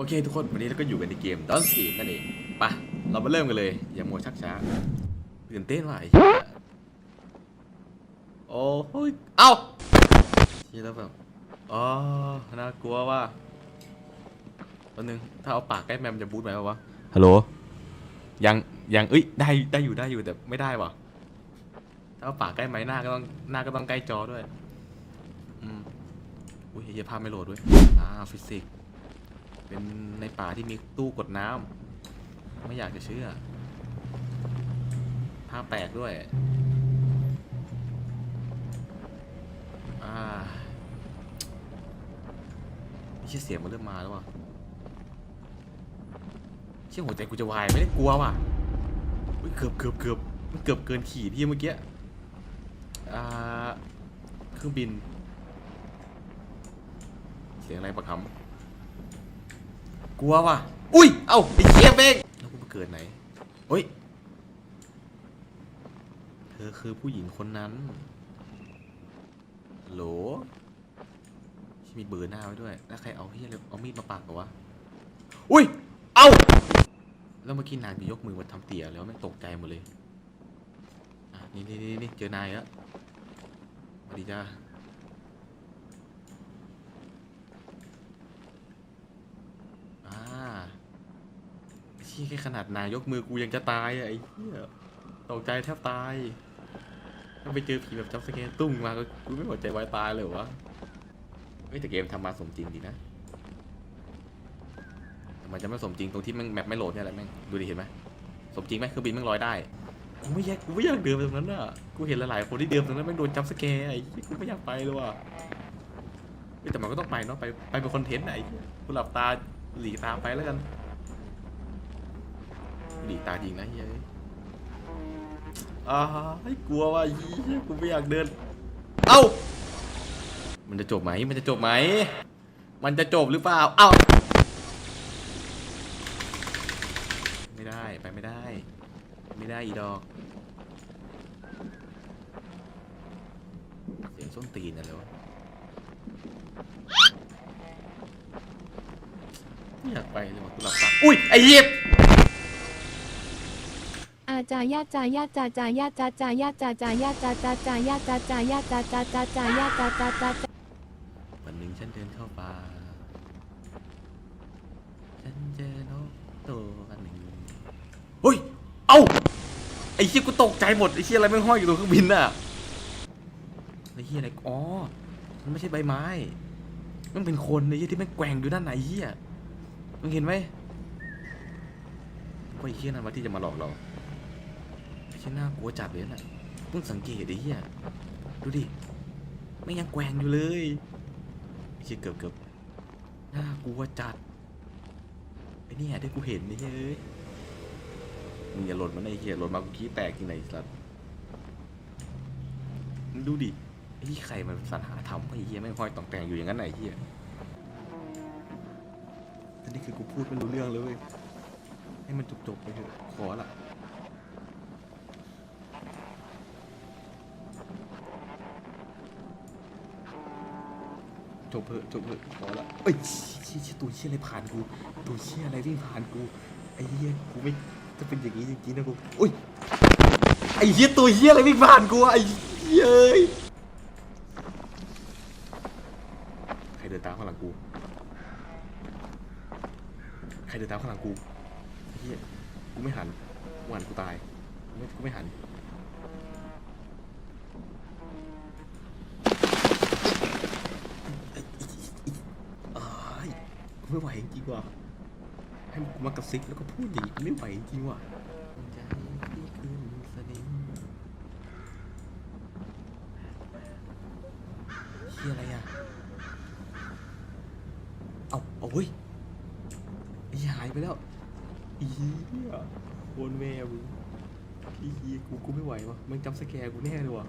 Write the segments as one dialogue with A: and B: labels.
A: โอเคทุกคนวันนี้เราก็อยู่กันในเกม Don't Sleep นั่นเองไปะเรามาเริ่มกันเลย อย่ามัวชักช้าตื่นเต้นว่ะไอ้เหี้ยโอ้โหยเอ้าเหี้ยแล้วแบบอ๋อน่ากลัวว่ะแป๊บนึงถ้าเอาปากใกล้แมมจะบูทไหมวะฮัลโหลยังยังเอ้ยได้ได้อยู่ได้อยู่แต่ไม่ได้ว่ะถ้าเอาปากใกล้ไม้หน้าก็ต้องหน้าก็ต้องใกล้จอด้วยอืมอุ้ยเหี้ยภาพไม่โหลดด้วยอ่าฟิสิกส์ เป็นในป่าที่มีตู้กดน้ำไม่อยากจะเชื่อภาพแปลกด้วยอ่าไม่ใช่เสียงมันเริ่มมาแล้วว่ะเชื่อหัวใจกูจะวายไม่ได้กลัวว่ะเกือบเกือบเกือบมันเกือบเกินขีดที่เมื่อกี้อ่าเครื่องบิน เสียงอะไรปะคำ กลัวว่ะ อุ้ย เอ้าไอ้เชี่ยเบงแล้วกูมาเกิดไหนเฮ้ย เธอคือผู้หญิงคนนั้นโหลที่มีเบอร์หน้าไว้ด้วย แล้วใครเอาเฮียอะไรเอามีดมาปาดปะวะ อุ้ย เอ้า แล้วเมื่อกี้นายมียกมือมาทำเตี่ยแล้วไม่ตกใจหมดเลย อะ นี่นี่นี่นี่เจอนายแล้วสวัสดีจ้า อ่าชี้แค่ขนาดนายยกมือกูยังจะตายอะไอ้เหี้ยตกใจแทบตาย ถ้าไปเจอผีแบบจับสเกนตุ้งมาก็กูไม่หัวใจวายตายเลยวะเฮ้ยแต่เกมทำมาสมจริงดีนะแต่มันจะไม่สมจริงตรงที่แม่งแมปไม่โหลดเนี่ยแหละแม่งดูดิเห็นไหมสมจริงไหมเครื่องบินแม่งลอยได้กูไม่อยากกูไม่อยากเดินไปตรงนั้นอะกูเห็นหลายๆคนที่เดินตรงนั้นแม่งโดนจับสแกร์ไอ้เหี้ยกูไม่อยากไปเลยว่ะเฮ้ยแต่มันก็ต้องไปเนาะไปไปเป็นคอนเทนต์ไหนกูหลับตา หลีตามไปแล้วกัน หลีตายิงนะเฮ้ยอ่าให้กลัวว่าเฮ้ยกูไม่อยากเดิน เอ้า มันจะจบไหม มันจะจบไหม มันจะจบหรือเปล่า เอ้า ไม่ได้ ไปไม่ได้ ไม่ได้อีดอก เสียงส้นตีนอะไรวะ ไม่อยากไปเลยว่ะกูหลับตาอุ้ยไอ้เหี้ย
B: อาจายาจายาจาจายาจาจายาจาจายาจาจาจายาจาจายาจาจาจาจายาจาจาจาจา
A: วันหนึ่งฉันเดินเข้าป่าฉันเจอนกตัวหนึ่งเฮ้ยเอ้าไอ้เชี่ยกูตกใจหมดไอ้เชี่ยอะไรไม่งห้อยอยู่ตรงเครื่องบินน่ะไอ้เชี่ยอะไรอ๋อมันไม่ใช่ใบไม้ มันเป็นคนไอ้เชี่ยที่แม่งแกว่งอยู่ด้านไหนเชี่ย มึงเห็นไหมไอ้เชี่ยนั่นมาที่จะมาหลอกเราไอ้เชี่ยน่ากลัวจัดเลยน่ะเพิ่งสังเกตไอ้เชี่ยดูดิไม่ยังแกว่งอยู่เลยไอ้เชี่ยเกือบเกือบน่ากลัวจัดไอ้นี่ยที่กูเห็นนี่เฮ้ยมึงอย่าหล่นมันไอ้เหี้ยหล่นมากูขี้แตกจริงไหนสัตว์มึงดูดิไอ้ที่ใครมันสรรหาทำไอ้เหี้ยไม่ห้อยต่องแต่งอยู่อย่างนั้นไหนเหี้ย นนี้คือกูพูดไม่รู้เรื่องเลยให้มันจบๆไปเถอะขอละจบเพอะจบเพอะขอละเอ้ยเชี่ยเชี่ยตัวเชี่ยอะไรผ่านกูตัวเชี่ยอะไรวิ่งผ่านกูไอ้เหี้ยกูไม่จะเป็นอย่างนี้จริงๆนะกูอุ้ยไอ้เหี้ยตัวเหี้ยอะไรวิ่งผ่านกูไอ้เหี้ยใครเดินตามข้างหลังกู ใครเดินตามข้างหลังกูไอ้เหี้ยกูไม่หันกูหันกูตายกูไม่กูไม่หันไม่ไหวจริงว่ะให้กูมากระซิบแล้วก็พูดอย่างนี้ไม่ไหวจริงว่ะใจพี่ขึ้นสนิมเฮียอะไรอะ เอาเอาเว้ย ไปแล้วอีเหี้ยโคนแม่มึงพี่เฮียกูกูไม่ไหวว่ะมันจำสแกร์กูแน่เลยว่ะ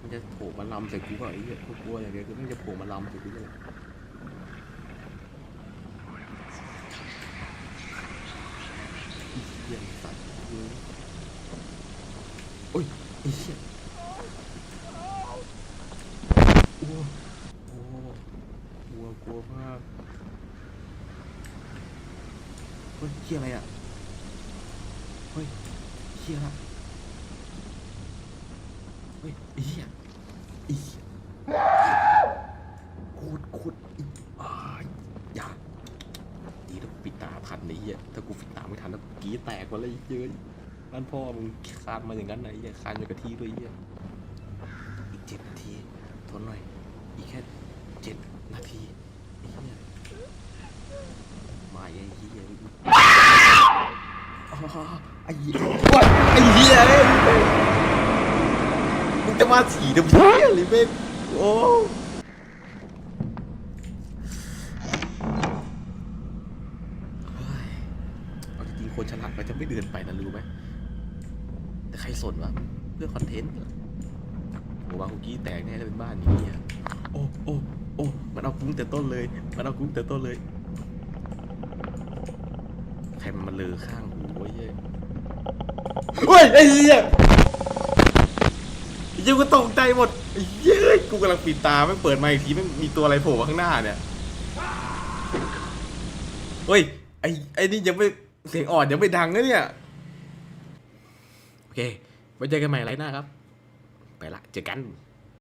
A: มันจะโผล่มาลำใส่กูเปล่าไอ้เหี้ยกูกลัวอย่างเดียวคือมันจะโผล่มาลำใส่กูเลยเหี้ยสัตว์เว้ยโอ้ยอ้เหี้ยโอ้โอ้กลัวกลัวมาก เฮ้ยเฮียอะไรอะ เฮ้ยเฮียละเฮ้ยไอ้เฮียไอ้เหี้ยโคตรโคตรอีอ้ายอย่าดีถ้ากูปิดตาทันไอ้เหี้ยถ้ากูปิดตาไม่ทันแล้วกรีดแตกมดเลยเย้ยบ้านพ่อมึงคานมาอย่างนั้นไหนอ้เหี้ยคานอยู่กับที่ด้วยไอ้เหี้ยอีกเจ็ดนาทีทนหน่อย อีกแค่เจ็ดนาทีไอ้เหี้ย มาไอ้เหี้ยอ๋อไอ้เหี้ยว้ายไอ้เหี้ยเอ้ยมึงจะมาสีดำเหี้ยหรือเป็นโอ้เฮ้ยเอาจริงๆคนฉลาดมันจะไม่เดินไปนะรู้ไหมแต่ใครสนวะเพื่อคอนเทนต์หรอโอ้วางคุกี้แตกแน่ถ้าเป็นบ้านนี้เนี่ยโอ้โอ้โอ้มันเอากุ้งแต่ต้นเลย มันเอากุ้งแต่ต้นเลย รมันมาเลอข้างหูวะเย้ยเฮ้ยไอ้เหี้ยไอ้เหี้ยังก็ตกใจหมดไอ้เย้ยกูกำลังปิดตาไม่งเปิดมาอีกทีแม่งมีตัวอะไรโผล่มาข้างหน้าเนี่ยเฮ้ยไอ้ไอ้นี่ยังไม่เสียงอ่อนยังไม่ดังนะเนี่ยโอเคไว้เจอกันใหม่ไรหน้าครับ ไปละเจอกัน